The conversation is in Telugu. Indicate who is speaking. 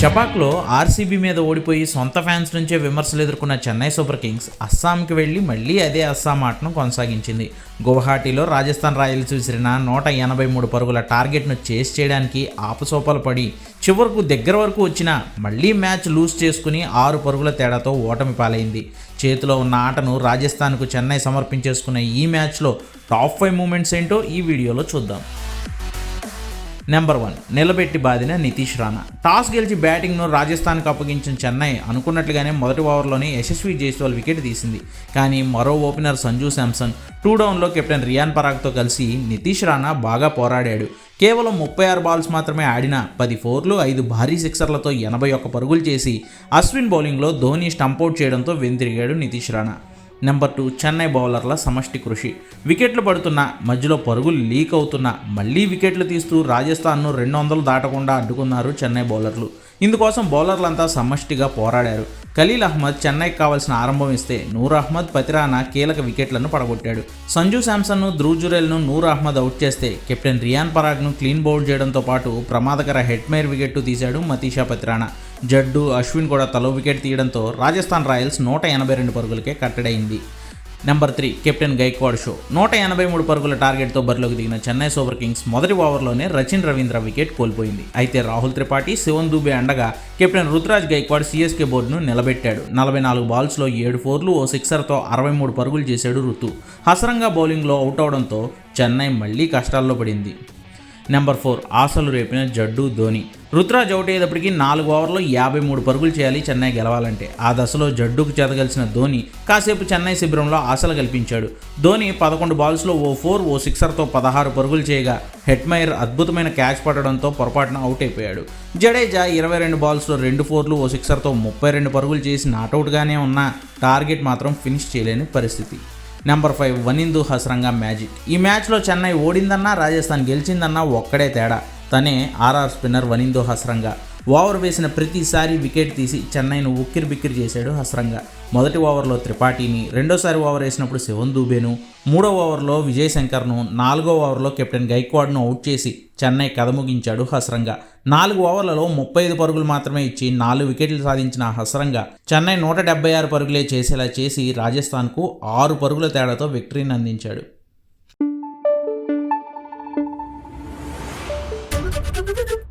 Speaker 1: చపాక్లో ఆర్సీబీ మీద ఓడిపోయి సొంత ఫ్యాన్స్ నుంచే విమర్శలు ఎదుర్కొన్న చెన్నై సూపర్ కింగ్స్ అస్సాంకి వెళ్ళి మళ్ళీ అదే అస్సాం ఆటను కొనసాగించింది. గువహాటీలో రాజస్థాన్ రాయల్స్ విసిరిన నూట ఎనభై మూడు పరుగుల టార్గెట్ను చేస్ చేయడానికి ఆపసోపాలు పడి చివరకు దగ్గర వరకు వచ్చిన మళ్ళీ మ్యాచ్ లూజ్ చేసుకుని ఆరు పరుగుల తేడాతో ఓటమి పాలైంది. చేతిలో ఉన్న ఆటను రాజస్థాన్కు చెన్నై సమర్పించేసుకున్న ఈ మ్యాచ్లో టాప్ ఫైవ్ మూమెంట్స్ ఏంటో ఈ వీడియోలో చూద్దాం. నెంబర్ వన్ నిలబెట్టి బాదిన నితీష్ రాణా. టాస్ గెలిచి బ్యాటింగ్ను రాజస్థాన్కు అప్పగించిన చెన్నై అనుకున్నట్లుగానే మొదటి ఓవర్లోనే యశస్వి జైస్వాల్ వికెట్ తీసింది. కానీ మరో ఓపెనర్ సంజు శాంసన్ టూ డౌన్లో కెప్టెన్ రియాన్ పరాగ్తో కలిసి నితీష్ రాణా బాగా పోరాడాడు. కేవలం ముప్పై ఆరు బాల్స్ మాత్రమే ఆడిన పది ఫోర్లు ఐదు భారీ సిక్సర్లతో ఎనభై ఒక్క పరుగులు చేసి అశ్విన్ బౌలింగ్లో ధోని స్టంపౌట్ చేయడంతో వెంతిరిగాడు నితీష్ రాణా. నెంబర్ టూ చెన్నై బౌలర్ల సమష్టి కృషి. వికెట్లు పడుతున్నా మధ్యలో పరుగులు లీక్ అవుతున్నా మళ్ళీ వికెట్లు తీస్తూ రాజస్థాన్ను రెండు వందలు దాటకుండా అడ్డుకున్నారు చెన్నై బౌలర్లు. ఇందుకోసం బౌలర్లంతా సమష్టిగా పోరాడారు. ఖలీల్ అహ్మద్ చెన్నైకి కావాల్సిన ఆరంభం ఇస్తే నూర్ అహ్మద్ పతిరానా కీలక వికెట్లను పడగొట్టాడు. సంజు శాంసన్ను ధ్రువ్ జురెల్ను నూర్ అహ్మద్ అవుట్ చేస్తే కెప్టెన్ రియాన్ పరాగ్ను క్లీన్ బౌల్డ్ చేయడంతో పాటు ప్రమాదకర హెడ్మేర్ వికెట్టు తీశాడు మతీషా పతిరానా. జడ్డు అశ్విన్ కూడా తలో వికెట్ తీయడంతో రాజస్థాన్ రాయల్స్ నూట ఎనభై రెండు పరుగులకే కట్టడైంది. Number three captain Gaikwad show. నూట ఎనభై మూడు పరుగుల టార్గెట్తో బరిలోకి దిగిన చెన్నై సూపర్ కింగ్స్ మొదటి ఓవర్లోనే రచిన్ రవీంద్ర వికెట్ కోల్పోయింది. అయితే రాహుల్ త్రిపాఠి శివన్ దూబే అండగా కెప్టెన్ రుతురాజ్ గైక్వాడ్ సీఎస్కే బోర్డును నిలబెట్టాడు. నలభై నాలుగు బాల్స్లో ఏడు ఫోర్లు ఓ సిక్సర్తో అరవై మూడు పరుగులు చేశాడు రుతు. హసరంగా బౌలింగ్లో అవుట్ అవడంతో చెన్నై మళ్ళీ కష్టాల్లో పడింది. నెంబర్ ఫోర్ ఆశలు రేపిన జడ్డు ధోని. రుతురాజ్ అవుట్ అయ్యేటప్పటికి నాలుగు ఓవర్లో యాభై మూడు పరుగులు చేయాలి చెన్నై గెలవాలంటే. ఆ దశలో జడ్డుకు చెదగలిసిన ధోని కాసేపు చెన్నై శిబిరంలో ఆశలు కల్పించాడు. ధోని పదకొండు బాల్స్లో ఓ ఫోర్ ఓ సిక్సర్తో పదహారు పరుగులు చేయగా హెట్మైర్ అద్భుతమైన క్యాచ్ పడడంతో పొరపాటున అవుట్ అయిపోయాడు. జడేజా ఇరవై రెండు బాల్స్లో రెండు ఫోర్లు ఓ సిక్సర్తో ముప్పై రెండు పరుగులు చేసి నాటౌట్గానే ఉన్న టార్గెట్ మాత్రం ఫినిష్ చేయలేని పరిస్థితి. Number five Wanindu Hasaranga magic. ఈ మ్యాచ్లో చెన్నై ఓడిందన్నా రాజస్థాన్ గెలిచిందన్నా ఒక్కడే తేడా. తనే RR spinner Wanindu Hasaranga. Over వేసిన ప్రతిసారి వికెట్ తీసి చెన్నైను ఉక్కిరి బిక్కిరి చేశాడు హస్రంగా. మొదటి ఓవర్లో త్రిపాఠిని రెండోసారి ఓవర్ వేసినప్పుడు శివన్ దూబేను మూడో ఓవర్లో విజయ్ శంకర్ను నాలుగో ఓవర్లో కెప్టెన్ గైక్వాడ్ను అవుట్ చేసి చెన్నై కథ ముగించాడు హస్రంగా. నాలుగు ఓవర్లలో ముప్పై ఐదు పరుగులు మాత్రమే ఇచ్చి నాలుగు వికెట్లు సాధించిన హస్రంగా. చెన్నై నూట డెబ్బై ఆరు పరుగులే చేసేలా చేసి రాజస్థాన్కు ఆరు పరుగుల తేడాతో విక్టరీని అందించాడు. Thank you.